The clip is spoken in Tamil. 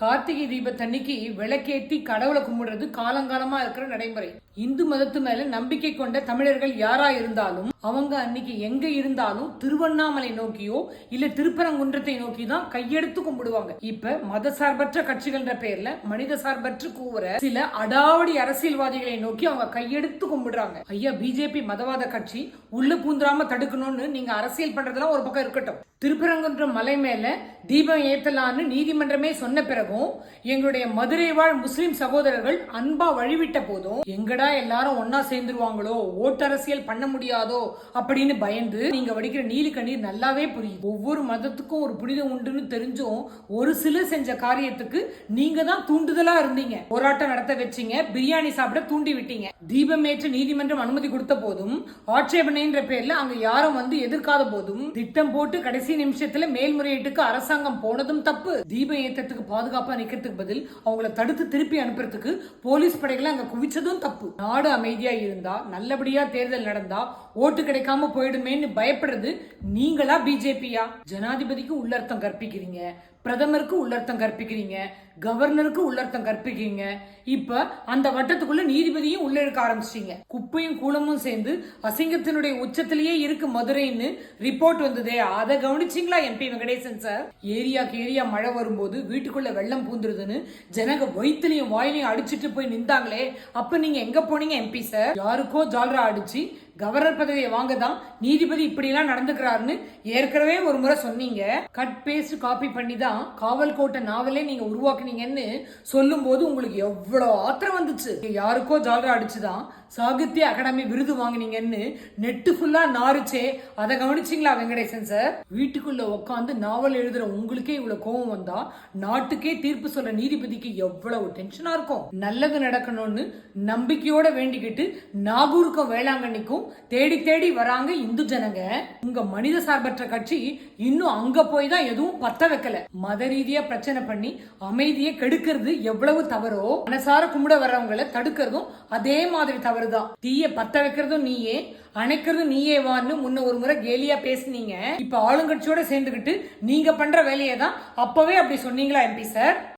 கார்த்திகை தீபத்தன்னைக்கு விளக்கேத்தி கடவுளை கும்பிடுறது காலங்காலமாக இருக்கிற நடைமுறை. இந்து மதத்து மேல நம்பிக்கை கொண்ட தமிழர்கள் யாரா இருந்தாலும் அவங்க அன்னைக்கு எங்க இருந்தாலும் திருவண்ணாமலை நோக்கியோ இல்ல திருப்பரங்குன்றத்தை நோக்கி தான் கையெடுத்து கும்பிடுவாங்க. இப்ப மத சார்பற்ற கட்சிகள்ன்ற பேர்ல மனித சார்பற்று கூவுற சில அடாவடி அரசியல்வாதிகளை நோக்கி அவங்க கையெடுத்து கும்பிடுறாங்க. ஐயா பிஜேபி மதவாத கட்சி உள்ள பூந்துராம தடுக்கணும்னு நீங்க அரசியல் பண்றதெல்லாம் ஒரு பக்கம் இருக்கட்டும். திருப்பரங்குன்றம் மலை மேல தீபம் ஏத்தலான்னு நீதிமன்றமே சொன்ன பிறகும் எங்களுடைய மதுரை வாழ் முஸ்லிம் சகோதரர்கள் அன்பா வழிவிட்ட போதும் எங்கடா எல்லாரும் ஒன்னா சேர்ந்துருவாங்களோ? ஓட்டு அரசியல் பண்ண முடியாதோ? அப்படின்னு பயந்து நீங்க வடிக்கிற நீலி கண்ணீர் நல்லாவே புரியும் ஒவ்வொரு மதத்துக்கும் ஒரு புனிதம் உண்டுன்னு தெரிஞ்சும் ஒரு சிலர் செஞ்ச காரியத்துக்கு நீங்க தான் தூண்டுதலா இருந்தீங்க. போராட்டம் நடத்த வச்சீங்க பிரியாணி சாப்பிட தூண்டி விட்டீங்க. தீபமேற்ற நீதிமன்றம் அனுமதி கொடுத்த போதும் ஆட்சேபனைன்ற பேர்ல அங்க யாரும் வந்து எதிர்க்காத போதும் திட்டம் போட்டு கடைசி நிமிஷத்துல மேல்முறையீட்டுக்கு அரசாங்கம் போனதும் தப்பு. தீபம் ஏத்தத்துக்கு பாதுகாப்பா நிக்கிறதுக்கு பதில் அவங்கள தடுத்து திருப்பி அனுப்புறதுக்கு போலீஸ் படைகளை அங்க குவிச்சதும் தப்பு. நாடு அமைதியா இருந்தா நல்லபடியா தேர்தல் நடந்தா ஓட்டு கிடைக்காம போயிடுமேன்னு பயப்படுறது நீங்களா பிஜேபியா ஜனாதிபதிக்கு உள்ளர்த்தம் கற்பிக்கிறீங்க. பிரதமருக்கு உள்ளர்த்தம் கற்பிக்கிறீங்க கவர்னருக்கு உள்ளர்த்தம் கற்பிக்கிறீங்க. இப்ப அந்த வட்டத்துக்குள்ள நீதிபதியும் உள்ள எடுக்க ஆரம்பிச்சிட்டீங்க. குப்பையும் கூலமும் சேர்ந்து அசிங்கத்தினுடைய உச்சத்திலேயே இருக்கு மதுரைன்னு ரிப்போர்ட் வந்ததே. அதை கவனிச்சிங்களா எம்பி வெங்கடேசன் சார் ஏரியாக்கு ஏரியா மழை வரும்போது வீட்டுக்குள்ள வெள்ளம் பூந்துருதுன்னு ஜனங்க வயிற்றுலையும் வாயிலையும் அடிச்சிட்டு போய் நின்றாங்களே. அப்ப நீங்க எங்க போனீங்க எம்பி சார் யாருக்கோ ஜால்ரா அடிச்சு கவர்னர் பதவியை வாங்க தான் நீதிபதி இப்படிலாம் நடந்துக்கிறாருன்னு ஏற்கனவே ஒரு முறை சொன்னீங்க. கட் பேஸ்ட் காப்பி பண்ணி தான் காவல் கோட்டை நாவலே நீங்க உருவாக்குனீங்கன்னு சொல்லும்போது உங்களுக்கு எவ்வளோ ஆத்திரம் வந்துச்சு. யாருக்கோ ஜாலரா அடிச்சுதான் சாகித்ய அகாடமி விருது வாங்குனீங்கன்னு நெட்டு ஃபுல்லா நாரிச்சே அதை கவனிச்சிங்களா வெங்கடேசன் சார் வீட்டுக்குள்ள உட்காந்து நாவல் எழுதுற உங்களுக்கே இவ்வளவு கோவம் வந்தா நாட்டுக்கே தீர்ப்பு சொல்ற நீதிபதிக்கு எவ்வளவு டென்ஷனா இருக்கும்? நல்லது நடக்கணும்னு நம்பிக்கையோட வேண்டிக்கிட்டு நாகூருக்கும் வேளாங்கண்ணிக்கும் தேடி தேடி வராங்க இந்து ஜனங்க. உங்க மனித சார்பற்ற கட்சி இன்னும் அங்க போய் தான் எதுவும் பத்த வைக்கல. மத ரீதியா பிரச்சனை பண்ணி அமைதியை கெடுக்கிறது எவ்வளவு தவறோ மனசார கும்பிட வர்றவங்களை தடுக்கிறதும் அதே மாதிரி தான் தீய பத்த வைக்கிறதும் நீயே அணைக்கிறதும் நீயே வான்னு முன்ன ஒரு முறை கேலியா பேசுனீங்க. இப்ப ஆளுங்கட்சியோட சேர்ந்துகிட்டு நீங்க பண்ற வேலையை தான் அப்பவே அப்படி சொன்னீங்களா எம்பி சார்?